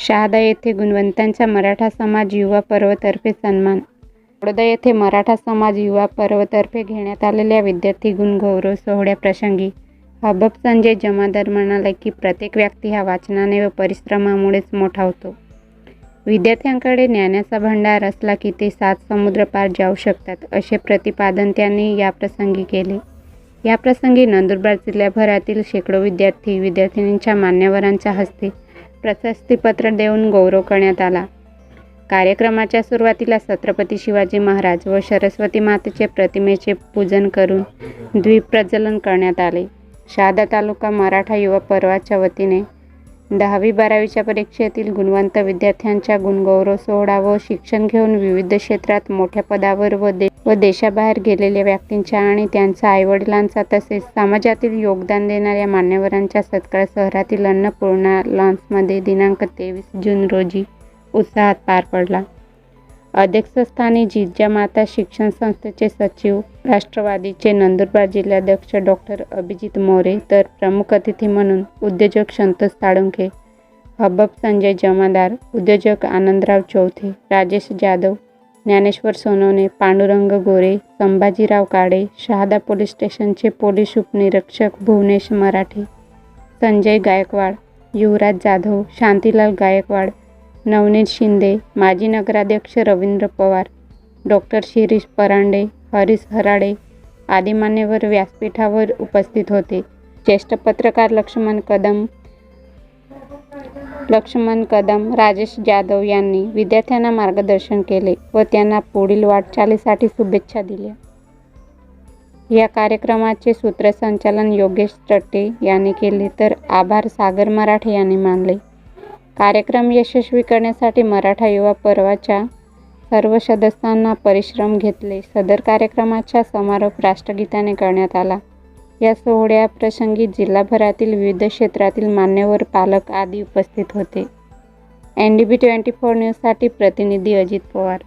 शहादा येथे गुणवंतांचा मराठा समाज युवा पर्वतर्फे सन्मान. बडोदा येथे मराठा समाज युवा पर्वतर्फे घेण्यात आलेल्या विद्यार्थी गुण गौरव सोहळ्याप्रसंगी हबब संजय जमादार म्हणाला की प्रत्येक व्यक्ती हा वाचनाने व परिश्रमामुळेच मोठा होतो. विद्यार्थ्यांकडे ज्ञानाचा भंडार असला की ते सात समुद्र पार जाऊ शकतात असे प्रतिपादन त्यांनी याप्रसंगी केले. याप्रसंगी नंदुरबार जिल्ह्याभरातील शेकडो विद्यार्थी विद्यार्थिनींच्या मान्यवरांच्या हस्ते प्रशस्तीपत्र देऊन गौरव करण्यात आला. कार्यक्रमाच्या सुरुवातीला छत्रपती शिवाजी महाराज व सरस्वती मातेचे प्रतिमेचे पूजन करून द्वीप्रज्वलन करण्यात आले. शहादा तालुका मराठा युवा पर्वाच्या वतीने दहावी बारावीच्या परीक्षेतील गुणवंत विद्यार्थ्यांच्या गुणगौरव सोहळा व शिक्षण घेऊन विविध क्षेत्रात मोठ्या पदावर व दे व देशाबाहेर गेलेल्या व्यक्तींच्या आणि त्यांच्या आईवडिलांचा तसेच समाजातील योगदान देणाऱ्या मान्यवरांच्या सत्कार शहरातील अन्नपूर्णा लॉन्समध्ये दिनांक तेवीस जून रोजी उत्साहात पार पडला. अध्यक्षस्थानी जिजामाता शिक्षण संस्थेचे सचिव राष्ट्रवादीचे नंदुरबार जिल्हाध्यक्ष डॉक्टर अभिजित मोरे तर प्रमुख अतिथी म्हणून उद्योजक संतोष साळुंखे हबब संजय जमादार उद्योजक आनंदराव चौथे राजेश जाधव ज्ञानेश्वर सोनवणे पांडुरंग गोरे संभाजीराव काळे शहादा पोलीस स्टेशनचे पोलीस उपनिरीक्षक भुवनेश मराठे संजय गायकवाड युवराज जाधव शांतीलाल गायकवाड नवनीत शिंदे माजी नगराध्यक्ष रवींद्र पवार डॉक्टर शिरीष परांडे हरीश हराडे आदी मान्यवर व्यासपीठावर उपस्थित होते. ज्येष्ठ पत्रकार लक्ष्मण कदम लक्ष्मण कदम राजेश जाधव यांनी विद्यार्थ्यांना मार्गदर्शन केले व त्यांना पुढील वाटचालीसाठी शुभेच्छा दिल्या. या कार्यक्रमाचे सूत्रसंचालन योगेश चट्टे यांनी केले तर आभार सागर मराठे यांनी मानले. कार्यक्रम यशस्वी करण्यासाठी मराठा युवा पर्वाच्या सर्व सदस्यांना परिश्रम घेतले. सदर कार्यक्रमाचा समारोप राष्ट्रगीताने करण्यात आला. या सोहळ्याप्रसंगी जिल्हाभरातील विविध क्षेत्रातील मान्यवर पालक आदी उपस्थित होते. N D B twenty four न्यूजसाठी प्रतिनिधी अजित पवार.